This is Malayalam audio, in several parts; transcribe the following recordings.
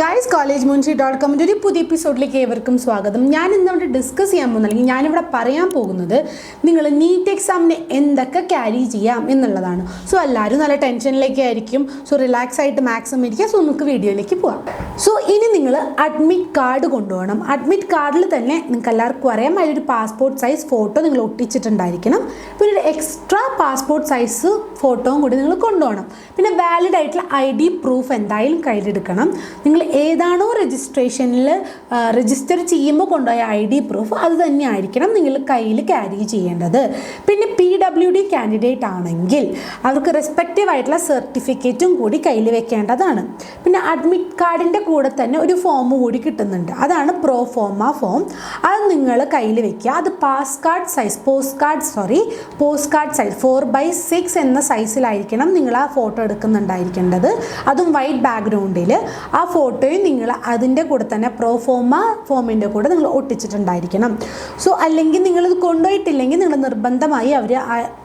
ഗായ്സ് കോളേജ് മുൻഷി ഡോട്ട് കോമിന്റെ ഒരു പുതിയ എപ്പിസോഡിലേക്ക് ഏവർക്കും സ്വാഗതം. ഞാൻ ഇന്നവിടെ ഡിസ്കസ് ചെയ്യാൻ പോകുന്നത് അല്ലെങ്കിൽ ഞാനിവിടെ പറയാൻ പോകുന്നത് നിങ്ങൾ നീറ്റ് എക്സാമിന് എന്തൊക്കെ ക്യാരി ചെയ്യാം എന്നുള്ളതാണ്. സോ എല്ലാവരും നല്ല ടെൻഷനിലേക്ക് ആയിരിക്കും. സോ റിലാക്സ് ആയിട്ട് മാക്സിമം ഇരിക്കുക. സോ നമുക്ക് വീഡിയോയിലേക്ക് പോവാം. സോ ഇനി നിങ്ങൾ അഡ്മിറ്റ് കാർഡ് കൊണ്ടുപോകണം. അഡ്മിറ്റ് കാർഡിൽ തന്നെ നിങ്ങൾക്ക് എല്ലാവർക്കും അറിയാം. അതിലൊരു പാസ്പോർട്ട് സൈസ് ഫോട്ടോ നിങ്ങൾ ഒട്ടിച്ചിട്ടുണ്ടായിരിക്കണം. പിന്നെ ഒരു എക്സ്ട്രാ പാസ്പോർട്ട് സൈസ് ഫോട്ടോയും കൂടി നിങ്ങൾ കൊണ്ടുപോകണം. പിന്നെ വാലിഡ് ആയിട്ടുള്ള ഐ ഡി പ്രൂഫ് എന്തായാലും കയ്യിലെടുക്കണം. നിങ്ങൾ ഏതാണോ രജിസ്ട്രേഷനിൽ രജിസ്റ്റർ ചെയ്യുമ്പോൾ കൊണ്ടുപോയ ഐ ഡി പ്രൂഫ് അത് തന്നെ ആയിരിക്കണം നിങ്ങൾ കയ്യിൽ ക്യാരി ചെയ്യേണ്ടത്. പിന്നെ പി ഡബ്ല്യു ഡി കാൻഡിഡേറ്റ് ആണെങ്കിൽ അവർക്ക് റെസ്പെക്റ്റീവ് ആയിട്ടുള്ള സർട്ടിഫിക്കറ്റും കൂടി കയ്യിൽ വെക്കേണ്ടതാണ്. പിന്നെ അഡ്മിറ്റ് കാർഡിന്റെ കൂടെ തന്നെ ഒരു ഫോം കൂടി കിട്ടുന്നുണ്ട്. അതാണ് പ്രോ ഫോമ ഫോം അത് നിങ്ങൾ കയ്യിൽ വെക്കുക. അത് pass card size post card sorry post card size four by six എന്ന സൈസിലായിരിക്കണം നിങ്ങൾ ആ ഫോട്ടോ എടുക്കുന്നുണ്ടായിരിക്കേണ്ടത്. അതും വൈറ്റ് ബാക്ക്ഗ്രൗണ്ടിൽ ആ ഫോട്ടോയും നിങ്ങൾ അതിന്റെ കൂടെ തന്നെ പ്രോ ഫോമ ഫോമിന്റെ കൂടെ നിങ്ങൾ ഒട്ടിച്ചിട്ടുണ്ടായിരിക്കണം. സോ അല്ലെങ്കിൽ നിങ്ങളിത് കൊണ്ടുപോയിട്ടില്ലെങ്കിൽ നിങ്ങൾ നിർബന്ധമായി അവർ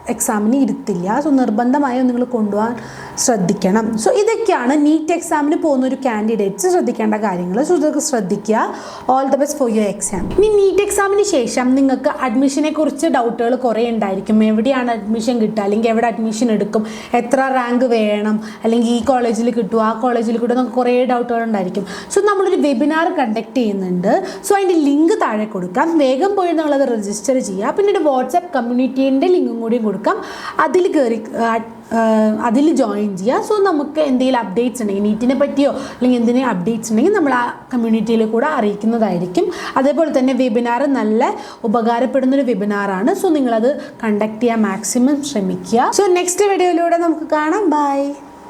എക്സാമിന് ഇരുത്തില്ല. സോ നിർബന്ധമായും നിങ്ങൾ കൊണ്ടുപോകാൻ ശ്രദ്ധിക്കണം. സോ ഇതൊക്കെയാണ് നീറ്റ് എക്സാമിന് പോകുന്ന ഒരു കാൻഡിഡേറ്റ്സ് ശ്രദ്ധിക്കേണ്ട കാര്യങ്ങൾ. സോ ഇതൊക്കെ ശ്രദ്ധിക്കുക. All the best for your exam ഇനി നീറ്റ് എക്സാമിന് ശേഷം നിങ്ങൾക്ക് അഡ്മിഷനെ കുറിച്ച് ഡൗട്ടുകൾ കുറേ ഉണ്ടായിരിക്കും. എവിടെയാണ് അഡ്മിഷൻ കിട്ടുക? അല്ലെങ്കിൽ എവിടെ അഡ്മിഷൻ എടുക്കും? എത്ര റാങ്ക് വേണം? അല്ലെങ്കിൽ ഈ കോളേജിൽ കിട്ടുമോ ആ കോളേജിൽ കിട്ടുമോ നമുക്ക് കുറേ ഡൗട്ടുകൾ ഉണ്ടായിരിക്കും. സോ നമ്മളൊരു വെബിനാർ കണ്ടക്ട് ചെയ്യുന്നുണ്ട്. സോ അതിന്റെ ലിങ്ക് താഴെ കൊടുക്കാം. വേഗം പോയി നിങ്ങളത് രജിസ്റ്റർ ചെയ്യുക. പിന്നെ ഒരു വാട്സാപ്പ് കമ്മ്യൂണിറ്റീന്റെ ലിങ്കും കൂടി കൊടുക്കാം. അതിൽ കയറി അതിൽ ജോയിൻ ചെയ്യുക സോ നമുക്ക് എന്തെങ്കിലും അപ്ഡേറ്റ്സ് ഉണ്ടെങ്കിൽ നീറ്റിനെ പറ്റിയോ അല്ലെങ്കിൽ എന്തെങ്കിലും അപ്ഡേറ്റ്സ് ഉണ്ടെങ്കിൽ നമ്മൾ ആ കമ്മ്യൂണിറ്റിയിൽ കൂടെ അറിയിക്കുന്നതായിരിക്കും. അതേപോലെ തന്നെ വെബിനാർ നല്ല ഉപകാരപ്പെടുന്ന ഒരു വെബിനാറാണ് സോ നിങ്ങളത് കണ്ടക്ട് ചെയ്യാൻ മാക്സിമം ശ്രമിക്കുക. സോ നെക്സ്റ്റ് വീഡിയോയിലൂടെ നമുക്ക് കാണാം. ബൈ